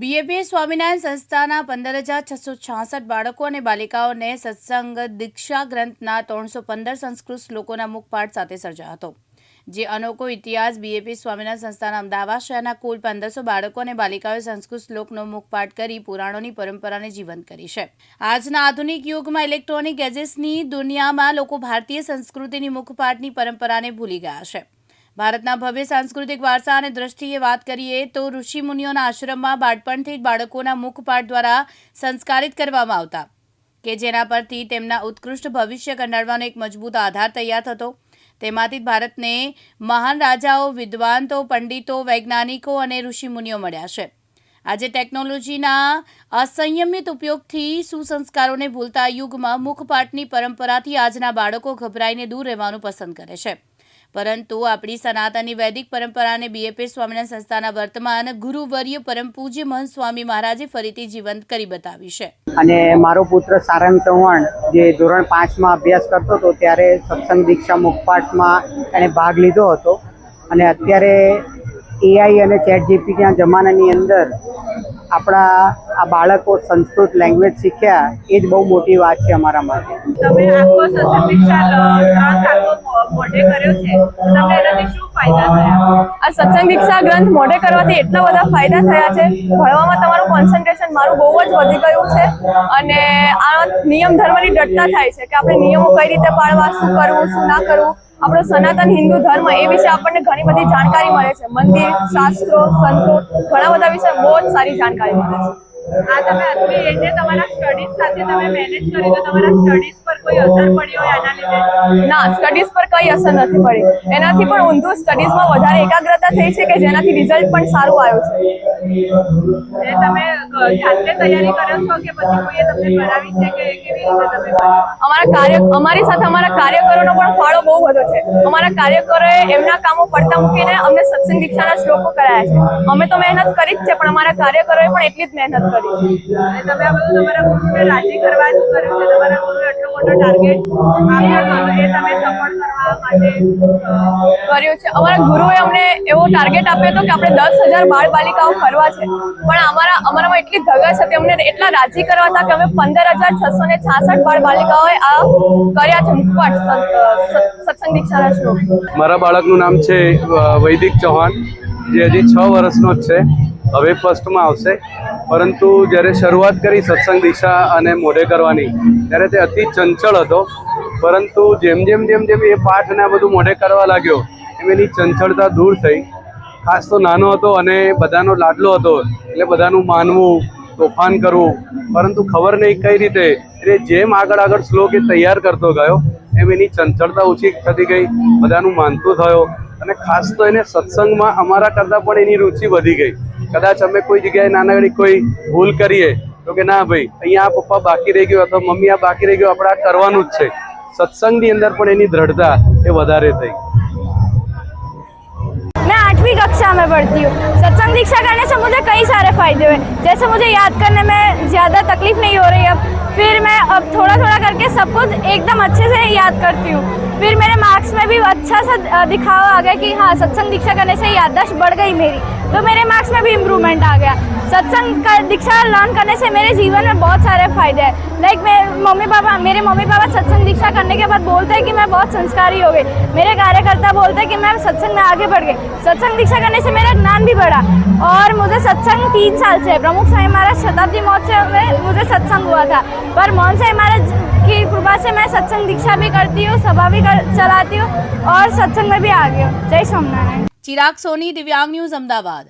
બીએપીએ સ્વામિનારાયણ સંસ્થાના પંદર હજાર છસો છાસઠ બાળકો અને બાલિકાઓને સત્સંગ દીક્ષા ગ્રંથના ત્રણસો પંદર સંસ્કૃત શ્લોકોના મુખપાઠ સાથે સર્જાયો હતો, જે અનોખો ઇતિહાસ બીએપી સ્વામિનારાયણ સંસ્થાના અમદાવાદ શહેરના કુલ પંદરસો બાળકો અને બાલિકાઓએ સંસ્કૃત શ્લોકનો મુખપાઠ કરી પુરાણોની પરંપરાને જીવંત કરી છે. આજના આધુનિક યુગમાં ઇલેક્ટ્રોનિક ગેજેટ્સની દુનિયામાં લોકો ભારતીય સંસ્કૃતિની મુખપાઠની પરંપરાને ભૂલી ગયા છે. ભારતના ભવ્ય સાંસ્કૃતિક વારસા અને દ્રષ્ટિએ વાત કરીએ તો ઋષિ મુનિઓના આશ્રમમાં બાળપણથી જ બાળકોના મુખપાઠ દ્વારા સંસ્કારિત કરવામાં આવતા કે જેના પરથી તેમના ઉત્કૃષ્ટ ભવિષ્ય કંડારવાનો એક મજબૂત આધાર તૈયાર થતો. તેમાંથી ભારતને મહાન રાજાઓ, વિદ્વાંતો, પંડિતો, વૈજ્ઞાનિકો અને ઋષિમુનિઓ મળ્યા છે. આજે ટેકનોલોજીના અસંયમિત ઉપયોગથી સુસંસ્કારોને ભૂલતા યુગમાં મુખપાઠની પરંપરાથી આજના બાળકો ગભરાઈને દૂર રહેવાનું પસંદ કરે છે. પરંતુ આપણી સનાતની વૈદિક પરંપરાને બીએપી સ્વામિનારાયણ સંસ્થાના વર્તમાન ગુરુવર્ય પરમ પૂજ્ય મહંત સ્વામી મહારાજે ફરીથી જીવંત કરી બતાવી છે. અને મારો પુત્ર સારંગ ચૌહાણ જે ધોરણ પાંચમાં અભ્યાસ કરતો હતો ત્યારે સત્સંગ દીક્ષા મુખપાઠમાં એણે ભાગ લીધો હતો. અને અત્યારે એઆઈ અને ચેટ જીપીટીના જમાનાની અંદર આપણા આ બાળકો સંસ્કૃત લેંગ્વેજ શીખ્યા એ જ બહુ મોટી વાત છે અમારા માટે. આ સત્સંગ દીક્ષા ગ્રંથ મોઢે કરવાથી એટલા બધા ફાયદા થયા છે ભણવામાં તમારું કોન્સન્ટ્રેશન મારું બહુ જ વધી ગયું છે અને આ નિયમ ધર્મની ડટતા થાય છે કે આપણે નિયમો કઈ રીતે પાળવા શું કરવું શું ના કરવું આપણો સનાતન હિન્દુ ધર્મ એ વિશે આપણને ઘણી બધી જાણકારી મળે છે. મંદિર શાસ્ત્રો સંતો ઘણા બધા વિશે બહુ જ સારી જાણકારી મળે છે. આ તમે આટલી એજે તમારા સ્ટડીઝ સાથે તમે મેનેજ કરી તો તમારા સ્ટડીઝ પર કોઈ અસર પડી હોય આના લીધે? ના સ્ટડીઝ પર કઈ અસર નથી પડી. એનાથી પણ ઊંધું સ્ટડીઝમાં વધારે એકાગ્રતા થઈ છે કે જેનાથી રિઝલ્ટ પણ સારું આવ્યું છે? તમે જાતે તૈયારી કરો છો કે પછી કોઈએ તમને કરાવી છે કે કેવી રીતે તમે અમારા કાર્ય અમારી સાથે અમારા કાર્યકરોનો પણ ફાળો બહુ બધો છે. અમારા કાર્યકરોએ એમના કામો પડતા મૂકીને અમને સત્સંગ દીક્ષાના શ્લોકો કરાયા છે. અમે તો મહેનત કરી જ છે પણ અમારા કાર્યકરોએ પણ એટલી જ મહેનત કરી છે. તમે આ બધું તમારા ગુરુને રાજી કરવા જ કર્યું છે? તમારા ગુરુએ એટલો મોટો ટાર્ગેટ આપ્યો હતો એ તમે સપોર્ટ કરવા માટે કર્યું છે. અમારા ગુરુએ અમને એવો ટાર્ગેટ આપ્યો હતો કે આપણે દસ હજાર બાળ બાલિકાઓ ફરવા છે. પણ અમારા, અમારામાં એટલી ધગશ હતી, અમને એટલા રાજી કરવા હતા કે અમે પંદર હજાર છસો ને છાસઠ બાળ બાલિકાઓએ આ કર્યા છે. સત- સત્સંગ દીક્ષાના મારા બાળકનું નામ છે વૈદિક ચૌહાણ. જે હજી છ વર્ષનો જ છે. હવે ફર્સ્ટમાં આવશે. પરંતુ જ્યારે શરૂઆત કરી સત્સંગ દિશા અને મોઢે કરવાની, ત્યારે તે અતિ ચંચળ હતો. પરંતુ જેમ જેમ જેમ જેમ એ પાઠ અને આ બધું મોઢે કરવા લાગ્યો, એમ એની ચંચળતા દૂર થઈ. ખાસ તો નાનો હતો અને બધાનો લાડલો હતો, એટલે બધાનું માનવું, તોફાન કરવું. પરંતુ ખબર નહીં કઈ રીતે, એટલે જેમ આગળ આગળ શ્લોક એ તૈયાર કરતો ગયો, એમ એની ચંચળતા ઓછી થતી ગઈ, બધાનું માનતું થયો. અને ખાસ તો એને સત્સંગમાં અમારા કરતાં પણ એની રુચિ વધી ગઈ. કદાચ અમે કોઈ જગ્યાએ નાનકડી કોઈ ભૂલ કરીએ તો કે ના ભાઈ અહીંયા આ પપ્પા બાકી રહી ગયો અથવા મમ્મી આ બાકી રહી ગયો આપણે આ કરવાનું જ છે સત્સંગની અંદર પણ એની દ્રઢતા એ વધારે થઈ मैं आठवीं कक्षा में पढ़ती हूँ सत्संग दीक्षा करने से मुझे कई सारे फायदे हुए जैसे मुझे याद करने में ज़्यादा तकलीफ नहीं हो रही अब फिर मैं अब थोड़ा थोड़ा करके सब कुछ एकदम अच्छे से याद करती हूँ फिर मेरे मार्क्स में भी अच्छा सा दिखावा आ गया कि हाँ सत्संग दीक्षा करने से याददाश्त बढ़ गई मेरी। तो मेरे मार्क्स में भी इम्प्रूवमेंट आ गया। सत्संग का, दीक्षा लर्न करने से मेरे जीवन में बहुत सारे फ़ायदे हैं। लाइक मेरे मम्मी पापा, मेरे मम्मी पापा सत्संग दीक्षा करने के बाद बोलते हैं कि मैं बहुत संस्कारी हो गई। मेरे कार्यकर्ता बोलते हैं कि मैं सत्संग में आगे बढ़ गई। सत्संग दीक्षा करने से मेरा ज्ञान भी बढ़ा और मुझे सत्संग तीन साल से, प्रमुख स्वामी महाराज शताब्दी महोत्सव में मुझे सत्संग हुआ था। पर मोहन साई महाराज की कृपा से मैं सत्संग दीक्षा भी करती हूँ सभा भी कर, चलाती हूँ और सत्संग में भी आ गई हूँ जय सोमनारायण चिराग सोनी दिव्यांग न्यूज अहमदाबाद